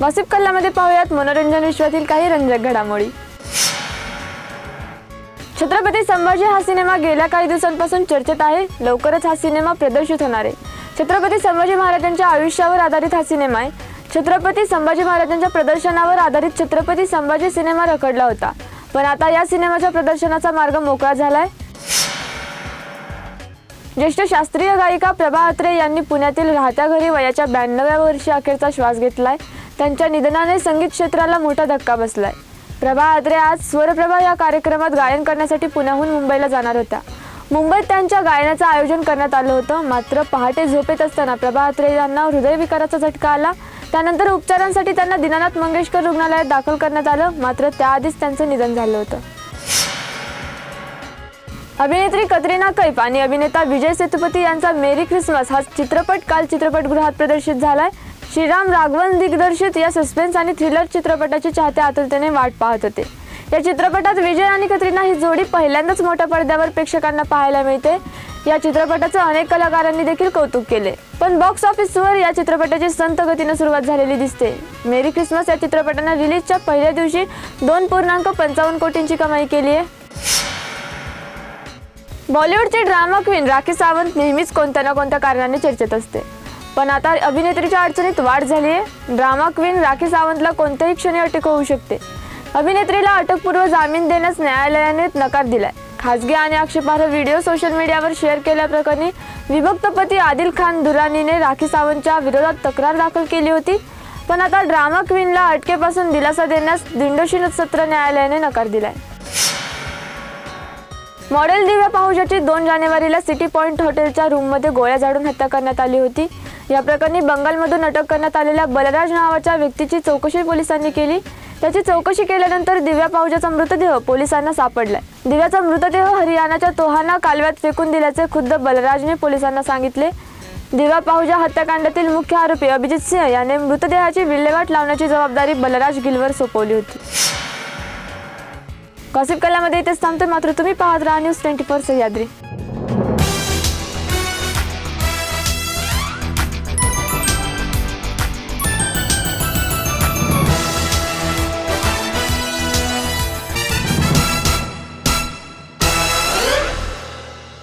Worship कल्लामध्ये पाहूयात मनोरंजन विश्वातील काही रंजक घडामोडी. छत्रपती संभाजी हा सिनेमा गेल्या काही दिवसांपासून चर्चेत आहे. लवकरच हा सिनेमा प्रदर्शित होणार आहे. छत्रपती संभाजी महाराजांच्या आयुष्यावर आधारित हा सिनेमा आहे. छत्रपती संभाजी महाराजांच्या प्रदर्शनावर आधारित छत्रपती संभाजी सिनेमा रखडला होता. पण आता या सिनेमाच्या प्रदर्शनाचा मार्ग मोकळा झालाय. ज्येष्ठ शास्त्रीय गायिका प्रभा अत्रे यांनी पुण्यातील राहत्या घरी वयाच्या ब्याण्णव्या वर्षी अखेरचा श्वास घेतलाय. त्यांच्या निधनाने संगीत क्षेत्राला मोठा धक्का बसलाय. प्रभा अत्रे आज स्वरप्रभा या कार्यक्रमात गायन करण्यासाठी पुण्याहून मुंबईला जाणार होत्या. मुंबईत त्यांच्या गायनाचं आयोजन करण्यात आलं होतं. मात्र पहाटे झोपेत असताना प्रभा अत्रे यांना हृदयविकाराचा झटका आला. त्यानंतर उपचारांसाठी त्यांना दीनानाथ मंगेशकर रुग्णालयात दाखल करण्यात आलं. मात्र त्याआधीच त्यांचं निधन झालं होतं. अभिनेत्री कतरिना कैफ आणि अभिनेता विजय सेतुपती यांचा मेरी ख्रिसमस हा चित्रपट काल चित्रपटगृहात प्रदर्शित झालाय. श्रीराम राघवन दिग्दर्शित या सस्पेन्स आणि थ्रिलर चित्रपटाची चाहते आतुरतेने वाट पाहत होते. या चित्रपटात विजय आणि कतरिना ही जोडी पहिल्यांदाच मोठ्या पडद्यावर प्रेक्षकांना पाहायला मिळते. या चित्रपटाचं अनेक कलाकारांनी देखील कौतुक केले. पण बॉक्स ऑफिसवर या चित्रपटाची संत गतीनं सुरुवात झालेली दिसते. मेरी ख्रिसमस या चित्रपटानं रिलीजच्या पहिल्या दिवशी दोन पूर्णांक पंचावन्न कोटींची कमाई केली आहे. बॉलिवूडची ड्रामा क्वीन राखी सावंत नेहमीच कोणत्या ना कोणत्या कारणाने चर्चेत असते. पण आता अभिनेत्रीच्या अडचणीत वाढ झाली आहे. ड्रामा क्वीन राखी सावंतला कोणत्याही क्षणी अटक होऊ शकते. अभिनेत्रीला अटकपूर्व जामीन देण्यास न्यायालयाने नकार दिलाय. खासगी आणि आक्षेपार्ह व्हिडिओ सोशल मीडियावर शेअर केल्याप्रकरणी विभक्त पती आदिल खान दुरानीने राखी सावंतच्या विरोधात तक्रार दाखल केली होती. पण आता ड्रामा क्वीनला अटकेपासून दिलासा देण्यास दिंडोशी सत्र न्यायालयाने नकार दिलाय. मॉडेल दिव्या पाहुजाची दोन जानेवारीला सिटी पॉइंट हॉटेलच्या रूममध्ये गोळ्या झाडून हत्या करण्यात आली होती. या प्रकरणी बंगालमधून अटक करण्यात आलेल्या बलराज नावाच्या व्यक्तीची चौकशी पोलिसांनी केली. त्याची चौकशी केल्यानंतर दिव्या पाहुजाचा मृतदेह पोलिसांना सापडलाय. दिव्याचा मृतदेह हरियाणाच्या तोहाना कालव्यात फेकून दिल्याचे खुद्द बलराजने पोलिसांना सांगितले. दिव्या पाहुजा हत्याकांडातील मुख्य आरोपी अभिजित सिंह याने मृतदेहाची विल्हेवाट लावण्याची जबाबदारी बलराज गिलवर सोपवली होती. गॉसिप कलामध्ये इथेच थांबते मात्र तुम्ही पाहत राहा न्यूज ट्वेंटी फोर सह्याद्री